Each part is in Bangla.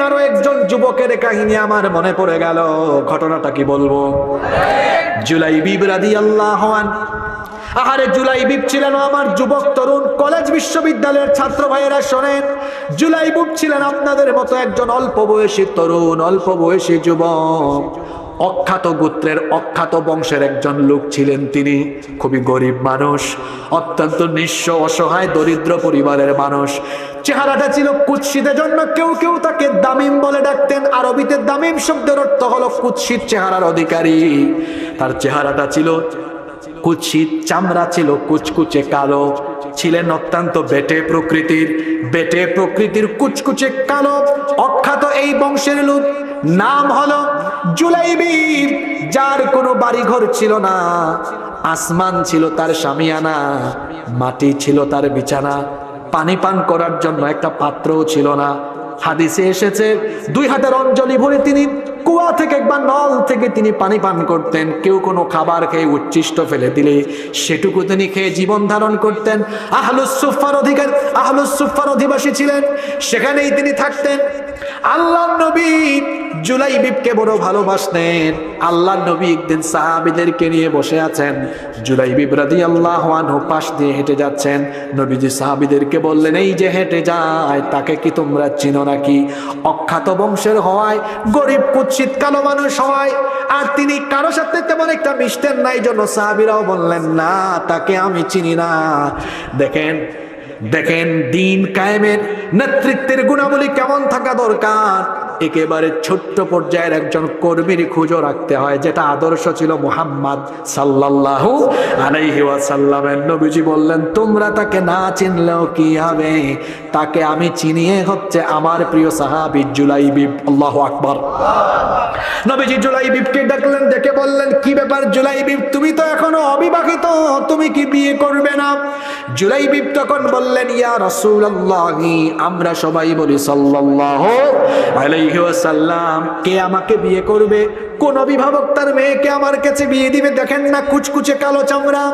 আরও একজন যুবকের কাহিনী আমার মনে পড়ে গেল। ঘটনাটা কি বলব? জুলাই বিবরাদি আল্লাহ আহারে জুলাই জুলাইবিব ছিলেন আমার যুবক তরুণ কলেজ বিশ্ববিদ্যালয়ের ছাত্র ভাইয়েরা শোনেন। জুলাইবিব ছিলেন আপনাদের মতো একজন অল্প বয়সী তরুণ, অল্প বয়সী যুবক। অখ্যাত গোত্রের অখ্যাত বংশের একজন লোক ছিলেন তিনি। খুবই গরিব মানুষ, অত্যন্ত নিঃস্ব, অসহায়, দরিদ্র পরিবারের মানুষ। চেহারাটা ছিল কুৎসিতের জন্য কেউ কেউ তাকে দামিম বলে ডাকতেন। আরবিতে দামিম শব্দের অর্থ হলো কুৎসিত চেহারার অধিকারী। তার চেহারাটা ছিল কুৎসিত, চামড়া ছিল কুচকুচে কালো। ছিলেন অত্যন্ত বেটে প্রকৃতির বেটে প্রকৃতির কুচকুচে কালো। অখ্যাত এই বংশের লোক নাম হলো জুলাইবি। যার কোনো বাড়িঘর ছিল না, আসমান ছিল তার সামিয়ানা মাটি ছিল তার বিছানা। পানি পান করার জন্য একটা পাত্রও ছিল না। হাদিসে এসেছে, দুই হাতের অঞ্জলি ভরে তিনি কুয়া থেকে একবার নল থেকে তিনি পানি পান করতেন। কেউ কোনো খাবার খেয়ে উচ্ছিষ্ট ফেলে দিলে, সেটুকু তিনি খেয়ে জীবন ধারণ করতেন। আহলুসুফার অধিকার আহলুসুফার অধিবাসী ছিলেন, সেখানেই তিনি থাকতেন। আল্লাহ নবী জুলাই বিপকে বড় ভালোবাসতেন। আল্লাহ নবী একদিন সাহাবিদেরকে নিয়ে বসে আছেন। জুলাই বিব্রাদি আল্লাহ পাশ দিয়ে হেঁটে যাচ্ছেন। নবীজি সাহাবিদেরকে বললেন, এই যে হেঁটে যায়, তাকে কি তোমরা চিনো নাকি? অখ্যাত বংশের হওয়ায় গরিব কুৎসিত কালো মানুষ হয়, আর তিনি কারও সাথে তেমন একটা মিশতেন নাই জন্য সাহাবিরাও বললেন, না, তাকে আমি চিনি না। দেখেন দেখেন, দিন কায়েমের নেতৃত্বের গুণাবলী কেমন থাকা দরকার? একেবারে ছোট্ট পর্যায়ের একজন কর্মীর খুঁজো রাখতে হয়, যেটা আদর্শ ছিল মুহাম্মদ সাল্লাল্লাহু আলাইহি নবীজি বললেন, তোমরা তাকে না চিনলেও কি হবে? তাকে আমি চিনিয়ে হচ্ছে আমার প্রিয় সাহাবী জুলাইবিব আল্লাহু আকবার। নবীজি জুলাইবিবকে ডাকলেন, ডেকে বললেন, কি ব্যাপার জুলাই জুলাইবিব তুমি তো এখনও অবিবাহিত, তুমি কি বিয়ে করবে না? জুলাই জুলাইবিব তখন বললেন, ইয়া রাসূলুল্লাহি, আমরা সবাই বলি সাল্লাল্লাহু আলাইহি ওয়াসাল্লাম। কে আমাকে বিয়ে করবে? কোন অভিভাবক তার মেয়েকে আমার কাছে বিয়ে দিবে? দেখেন না, কুচকুচে কালো চামড়া,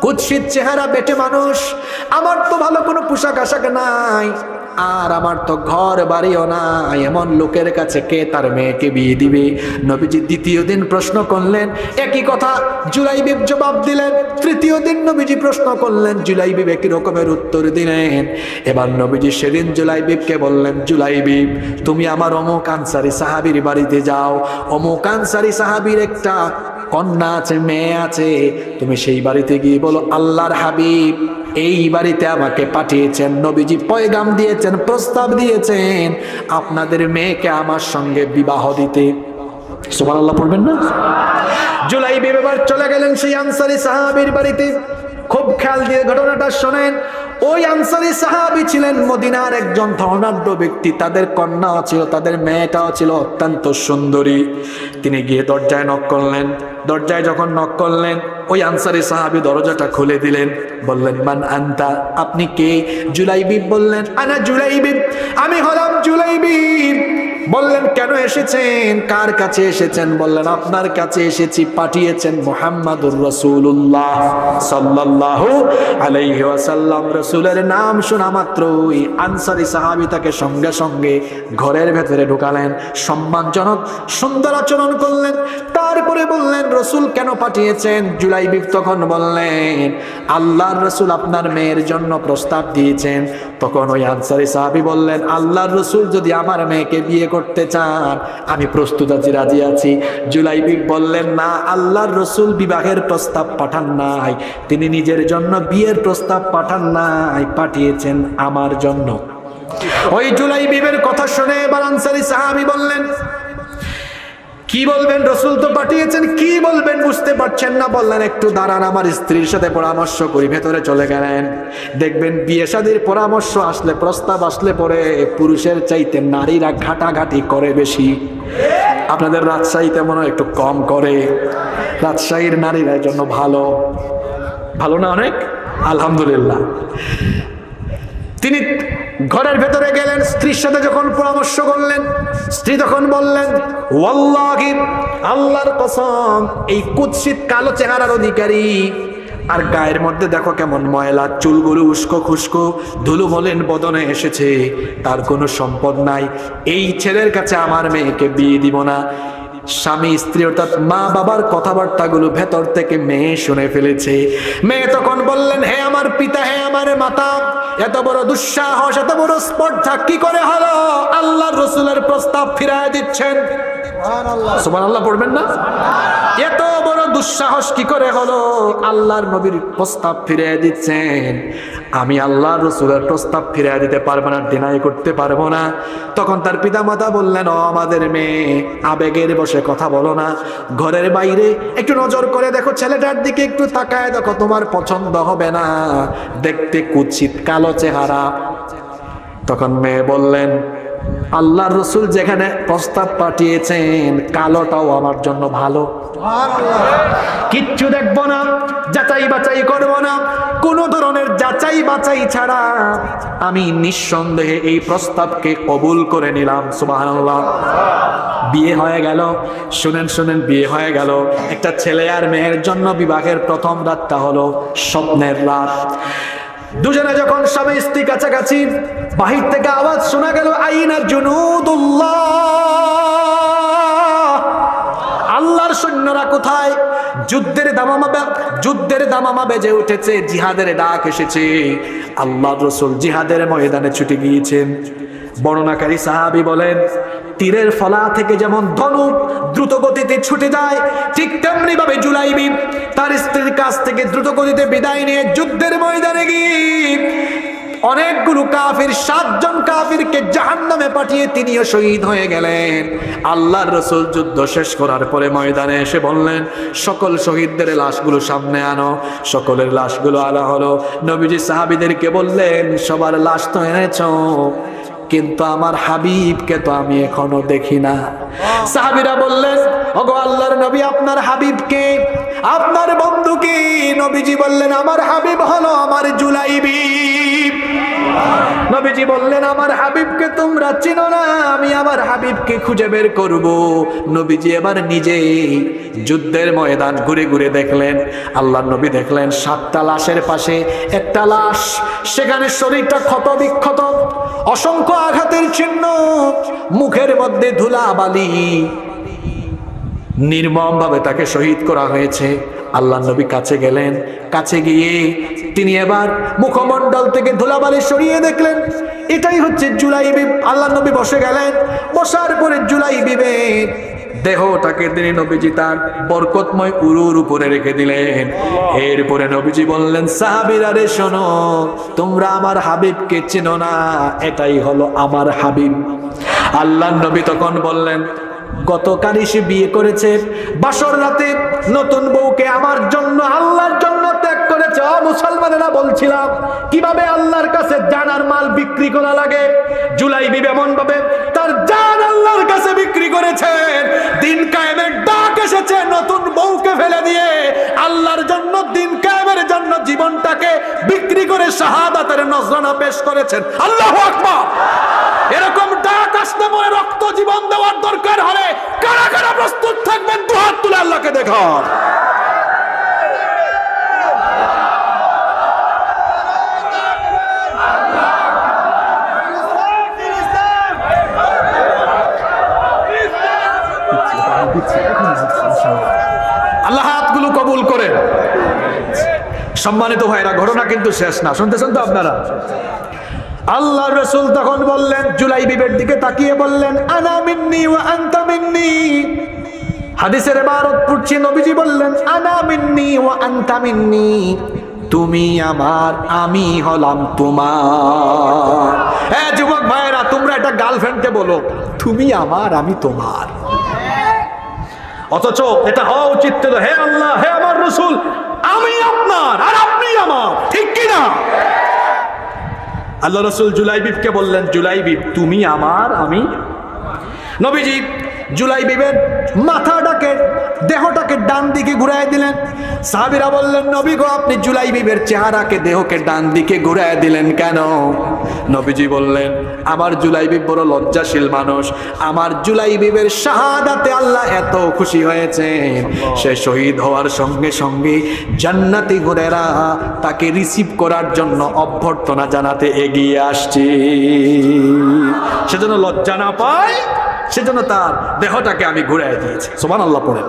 কুৎসিত চেহারা, বেটে মানুষ। আমার তো ভালো কোনো পোশাক আশাক নাই। আর আমার তো ঘর বাড়িও নাই এমন লোকের কাছে কে তার মেয়েকে বিয়ে দিবে? নবীজি দ্বিতীয় দিন প্রশ্ন করলেন, একই কথা জুলাইবিব জবাব দিলেন। তৃতীয় দিন নবীজি প্রশ্ন করলেন, জুলাইবিব একই রকমের উত্তর দিলেন। এবার নবীজি সেদিন জুলাইবিবকে বললেন, জুলাইবিব, তুমি আমার অমুক আনসারি সাহাবির বাড়িতে যাও। অমুক আনসারি সাহাবির একটা কন্যা আছে, মেয়ে আছে। তুমি সেই বাড়িতে গিয়ে বলো, আল্লাহর হাবিব। এই বাড়িতে আমাকে পাঠিয়েছেন, নবীজি পয়গাম দিয়েছেন, প্রস্তাব দিয়েছেন, আপনাদের মেয়েকে আমার সঙ্গে বিবাহ দিতে। সুমান আল্লাহ পড়বেন না? জুলাই বিবাহ চলে গেলেন সেই আনসারি সাহাবির বাড়িতে। খুব খেয়াল দিয়ে ঘটনাটা শোনেন। ওই আনসারি সাহাবি ছিলেন মদিনার একজন ধর্ণাঢ্য ব্যক্তি। তাদের কন্যাও ছিল, তাদের মেয়েটাও ছিল অত্যন্ত সুন্দরী। তিনি গিয়ে দরজায় নক করলেন। দরজায় যখন নক করলেন, ওই আনসারি সাহাবি দরজাটা খুলে দিলেন। বললেন, মান আন্তা? আপনি কে? জুলাইবিব বললেন, আনা জুলাইবিব আমি হলাম জুলাইবিব বললেন, কেন এসেছেন? কার কাছে এসেছেন? বললেন, আপনার কাছে এসেছি, পাঠিয়েছেন মোহাম্মদুর রসুল্লাহ সাল্লাল্লাহু আলাইহি ওয়াসাল্লাম। রসুলের নাম শোনা মাত্রই আনসারি সাহাবি তাকে সঙ্গে সঙ্গে ঘরের ভেতরে ঢুকালেন, সম্মানজনক সুন্দর আচরণ করলেন। তারপরে বললেন, রসুল কেন পাঠিয়েছেন? জুলাইবিব তখন বললেন, আল্লাহর রসুল আপনার মেয়ের জন্য প্রস্তাব দিয়েছেন। তখন ওই আনসারি সাহাবি বললেন, আল্লাহর রসুল যদি আমার মেয়েকে বিয়ে করতে চান? আমি প্রস্তুত আছি, রাজি আছি। জুলাইবি বললেন, না, আল্লাহর রসুল বিবাহের প্রস্তাব পাঠান নাই। তিনি নিজের জন্য বিয়ের প্রস্তাব পাঠান নাই, পাঠিয়েছেন আমার জন্য। ওই জুলাই বিবের কথা শুনে এবার আনসারি সাহাবি বললেন কি বলবেন? রসুল তো পাঠিয়েছেন, কি বলবেন বুঝতে পারছেন না? বললেন, একটু দাঁড়ান, আমার স্ত্রীর সাথে পরামর্শ করি, ভেতরে চলে গেলেন। দেখবেন, বিয়ে শাদীর পরামর্শ আসলে, প্রস্তাব আসলে পরে পুরুষের চাইতে নারীরা ঘাটাঘাটি করে বেশি। আপনাদের রাজশাহীতে মনে একটু কম করে। রাজশাহীর নারীরা জন্য ভালো। ভালো না অনেক? আলহামদুলিল্লাহ। তিনি ঘরের ভেতরে গেলেন, স্ত্রীর সাথে যখন পরামর্শ করলেন, স্ত্রী তখন বললেন আল্লাহর কসম, এই কুৎসিত কালো চেহারার অধিকারী। আর গায়ের মধ্যে দেখো কেমন ময়লা, চুলগুলো উস্কো খুস্কো ধুলো বলেন বদনে এসেছে। তার কোনো সম্পদ নাই। এই ছেলের কাছে আমার মেয়েকে বিয়ে দিব না। স্বামী, স্ত্রী অর্থাৎ মা বাবার কথাবার্তাগুলো ভেতর থেকে মেয়ে শুনে ফেলেছে। মেয়ে তখন বললেন, হে আমার পিতা, হে আমার মাতা, এত বড় দুঃসাহস, এত বড় স্পর্ধা, কি করে হলো? প্রস্তাব ফিরায় দিচ্ছেন। সুমান আল্লাহ পড়বেন না? এত বড় দুঃসাহস কি করে হলো? আল্লাহর নবীর প্রস্তাব ফিরিয়ে দিচ্ছেন। আমি আল্লাহর রসুলের প্রস্তাব ফিরিয়ে দিতে পারব না ডিনাই করতে পারব না। তখন তার পিতামাতা বললেন ও আমাদের মেয়ে আবেগের বসে কথা বলো না। ঘরের বাইরে একটু নজর করে দেখো ছেলেটার দিকে একটু তাকায় দেখো তোমার পছন্দ হবে না। দেখতে কুচিত কালো চেহারা। তখন মেয়ে বললেন আল্লাহর রসুল যেখানে প্রস্তাব পাঠিয়েছেন কালোটাও আমার জন্য ভালো। কিচ্ছু দেখব না যাচাই বাছাই করব না কোনো ধরনের যাচাই বাছাই ছাড়া। আমি নিঃসন্দেহে এই প্রস্তাবকে কবুল করে নিলাম সুবহানাল্লাহ। বিয়ে হয়ে গেল শুনেন শুনেন বিয়ে হয়ে গেল। একটা ছেলে আর মেয়ের জন্য বিবাহের প্রথম রাতটা হলো স্বপ্নের রাত। দুজনে যখন স্বামী স্ত্রী কাছাকাছি, বাহির থেকে আওয়াজ শোনা গেল আইনা জুনুদুল্লাহ। আল্লাহর সৈন্যরা কোথায়? যুদ্ধের দামামা যুদ্ধের দামামা বেজে উঠেছে, জিহাদের ডাক এসেছে। আল্লাহর রসুল জিহাদের ময়দানে ছুটে গিয়েছেন। বর্ণনাকারী সাহাবি বলেন, তীরের ফলা থেকে যেমন ধনুক গতিতে ছুটে যায়, ঠিক তেমনি ভাবে জুলাইবি তার স্ত্রীর কাছ থেকে দ্রুত গতিতে বিদায় নিয়ে যুদ্ধের ময়দানে গিয়ে অনেকগুলো কাফির, সাতজন কাফিরকে জাহান্নামে পাঠিয়ে তিনিও শহীদ হয়ে গেলেন। আল্লাহর রসুল যুদ্ধ শেষ করার পরে ময়দানে এসে বললেন, সকল শহীদদের লাশগুলো সামনে আনো। সকলের লাশগুলো আনা হলো। নবীজি সাহাবিদেরকে বললেন, সবার লাশ তো এনেছ। কিন্তু আমার হাবিবকে তো আমি এখনও দেখি না। সাহাবিরা বললেন ওগো আল্লাহর নবী আপনার হাবিবকে আপনার বন্ধুকে নবীজি বললেন আমার হাবিব হলো আমার জুলাইবি। নবীজি বললেন, আমার হাবিবকে তোমরা চিনো না, আমি আমার হাবিবকে খুঁজে বের করব। নবীজি এবার নিজে যুদ্ধের ময়দান ঘুরে ঘুরে দেখলেন। আল্লাহ নবী দেখলেন, সাতটা লাশের পাশে একটা লাশ, সেখানে শরীরটা ক্ষত বিক্ষত অসংখ্য আঘাতের চিহ্ন, মুখের মধ্যে ধুলা বালি নির্মম ভাবে তাকে শহীদ করা হয়েছে। আল্লাহ নবী কাছে গেলেন। কাছে গিয়ে তিনি এবার মুখমণ্ডল থেকে ধুলাবালি সরিয়ে দেখলেন। এটাই হচ্ছে জুলাই বিব। আল্লাহ নবী বসে গেলেন। বসার পরে জুলাই বিবেক দেহটাকে তিনি নবীজি তার বরকতময় উরুর উপরে রেখে দিলেন। এরপরে নবীজি বললেন, সাহাবিরা রে, শোনো, তোমরা আমার হাবিবকে চেনো না। এটাই হলো আমার হাবিব। আল্লাহ নবী তখন বললেন গতকালই সে বিয়ে করেছে। বাসর রাতে নতুন বউকে আমার জন্য, আল্লাহর জন্য ত্যাগ করেছে। অ মুসলমানেরা বলছিলাম, কীভাবে আল্লাহর কাছে জানার মাল বিক্রি করা লাগে? জুলাই বিবে এমন ভাবে তার জান আল্লাহর কাছে বিক্রি করেছেন। দিন কায়েমের ডাক এসেছে, নতুন বউকে ফেলে দিয়ে। আল্লাহর জন্য, দিন কায়েমের জন্য জীবনটাকে বিক্রি করে শাহাদাতের নজরানা পেশ করেছেন। আল্লাহ আকবার! এরকম ডাক আসতে মনে রক্ত জীবন দেওয়ার দরকার হলে কারা কারা প্রস্তুত থাকবেন, দু হাত তুলে আল্লাহকে দেখান। আল্লাহ হাতগুলো কবুল করেন। সম্মানিত ভাইরা, ঘটনা কিন্তু শেষ না। শুনতেছেন তো আপনারা। আল্লাহ রসুল তখন বললেন, জুলাই বিবের দিকে তাকিয়ে বললেন, আনা মিন্নি ওয়া আনতা মিন্নি। হাদিসের ইবারত পড়ছি, নবীজি বললেন, আনা মিন্নি ওয়া আনতা মিন্নি। তুমি আমার, আমি হলাম তোমার। হ্যাঁ যুবক ভাইয়েরা, তোমরা এটা গার্লফ্রেন্ডকে বলো, তুমি আমার, আমি তোমার। অথচ এটা হওয়া উচিত হে আল্লাহ, হে আমার রসুল, আমি আপনার আর আপনি আমার, ঠিক কি না আল্লাহ রসুল জুলাইবিবকে বললেন জুলাইবিব তুমি আমার আমি নবীজি জুলাই বিবের মাথাটাকে দেহটাকে ডান দিকে ঘুরাই দিলেন। সাহাবিরা বললেন নবী গো আপনি জুলাই বিবের চেহারাকে দেহকে ডান দিকে ঘুরাই দিলেন কেন? নবীজি বললেন আমার জুলাই বিব বড় লজ্জাশীল মানুষ। আমার জুলাই বিবের শাহাদাতে আল্লাহ এত খুশি হয়েছে সে শহীদ হওয়ার সঙ্গে সঙ্গে জান্নাতি ঘুরেরা তাকে রিসিভ করার জন্য অভ্যর্থনা জানাতে এগিয়ে আসছে। সেজন্য লজ্জা না পায় সেজন্য তার দেহটাকে আমি ঘুরাই দিয়েছি। সোমান আল্লাহ পড়ে।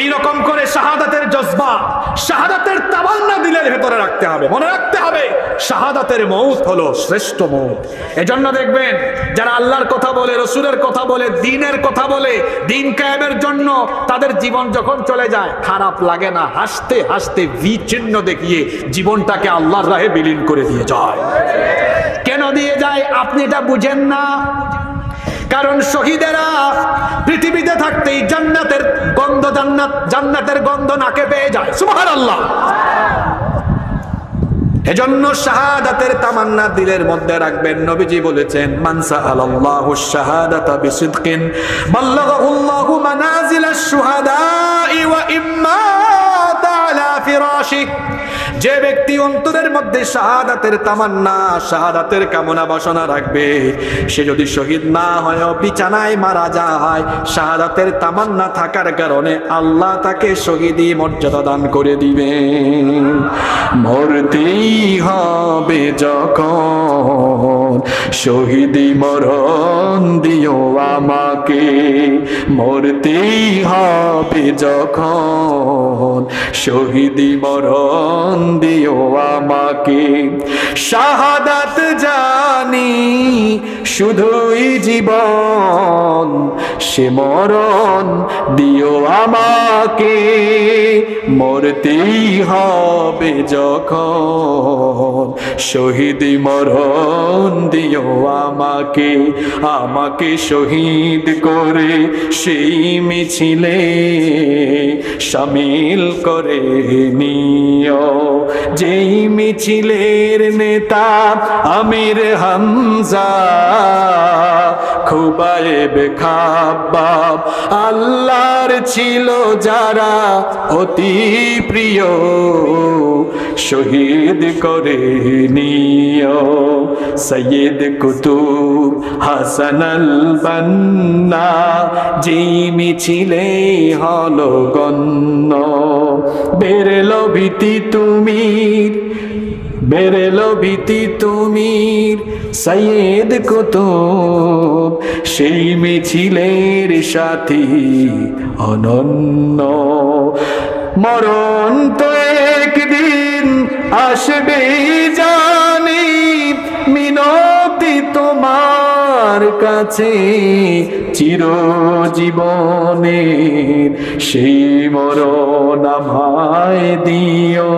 এই রকম করে শাহাদাতের জজবা, শাহাদাতের তাবান্না দিলের ভেতরে রাখতে হবে, মনে রাখতে হবে, শাহাদাতের মৌত হলো শ্রেষ্ঠ মৌত। এজন্য দেখবেন, যারা আল্লাহর কথা বলে, রসুলের কথা বলে, দিনের কথা বলে, দিন কায়েমের জন্য তাদের জীবন যখন চলে যায়, খারাপ লাগে না, হাসতে হাসতে চিহ্ন দেখিয়ে জীবনটাকে আল্লাহর রাহে বিলীন করে দিয়ে যায়। কেন দিয়ে যায়? আপনি এটা বুঝেন না। কারণ শহীদেরা পৃথিবীতে থাকতেই জান্নাতের গন্ধ জান্নাত, জান্নাতের গন্ধ নাকে পেয়ে যায়। সুবহানাল্লাহ। এজন্য শাহাদাতের তামান্না দিলের মধ্যে রাখবেন। নবীজি বলেছেন মানসা আল্লাহু শাহাদাতা বিসিদকিন, বাল্লাগাহুল্লাহু মানাজিলাশ শুহাদাই ওয়া ইম্মা আলা যে ব্যক্তি অন্তরের মধ্যে শাহাদাতের তামান্না, শাহাদাতের কামনা বাসনা রাখবে, সে যদি শহীদ না হয় বিছানায় মারা যায়, শাহাদাতের তামান্না থাকার কারণে আল্লাহ তাকে শহীদী মর্যাদা দান করে দিবেন মরতেই হবে যখন শহীদি মরণ দিও আমাকে। মরতেই হবে যখন শহীদি মরণ দিও আমাকে। শাহাদাত জানি, শুধুই জীবন, সে মরণ দিও আমাকে। মরতেই হবে যখন শহীদ মরণ দিও আমাকে। আমাকে শহীদ করে সেই মিছিলে সামিল করে নিও। যেই মিছিলের নেতা আমির হামজা খুবাইব খাবাব। আল্লাহর ছিল যারা অতি প্রিয়, শহীদ করে নিও সৈয়দ কুতুব হাসান আল বান্না যেই মিছিলে হলো গণ্য বেরলো ভীতি তুমি বেরেলো ভীতি তুমির সৈয়দ কুতুব সেই মিছিলের সাথী অনন্য মরণ তো একদিন আসবে জানি তোমার কাছে চিরজীবনের সেই মরণ আমায় দিও,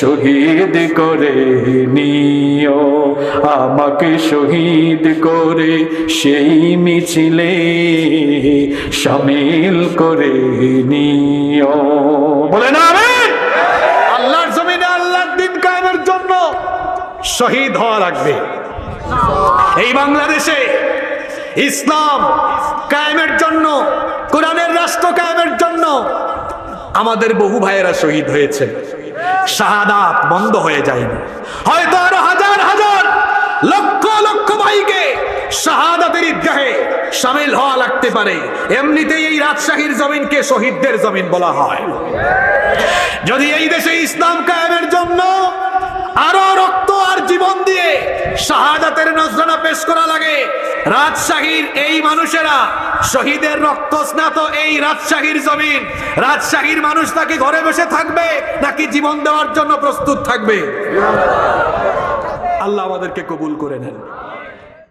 শহীদ করে নিও। আমাকে শহীদ করে সেই মিছিলে সামিল করে নিও। বলে না? আল্লাহর জমিনে আল্লাহর দিন কায়েমের জন্য শহীদ হওয়া লাগবে। এই বাংলাদেশে ইসলাম কায়েমের জন্য, কোরআনের রাষ্ট্র কায়েমের জন্য আমাদের বহু ভাইয়েরা শহীদ হয়েছে। শাহাদাত বন্ধ হয়ে যায়নি। হয়তো আরও হাজার হাজার, লক্ষ লক্ষ ভাইকে শাহাদাতের ঈদগাহে সামিল হওয়া লাগতে পারে। এমনিতেই এই রাজশাহীর জমিনকে শহীদদের জমিন বলা হয়। যদি এই দেশে ইসলাম কায়েমের জন্য আরও রক্ত আর জীবন দিয়ে শাহাদাতের নজরানা পেশ করা লাগে। রাজশাহীর এই মানুষেরা শহীদের রক্ত স্নাত এই রাজশাহীর জমিন। রাজশাহীর মানুষ নাকি ঘরে বসে থাকবে, নাকি জীবন দেওয়ার জন্য প্রস্তুত থাকবে? আল্লাহ আমাদেরকে কবুল করে নেন।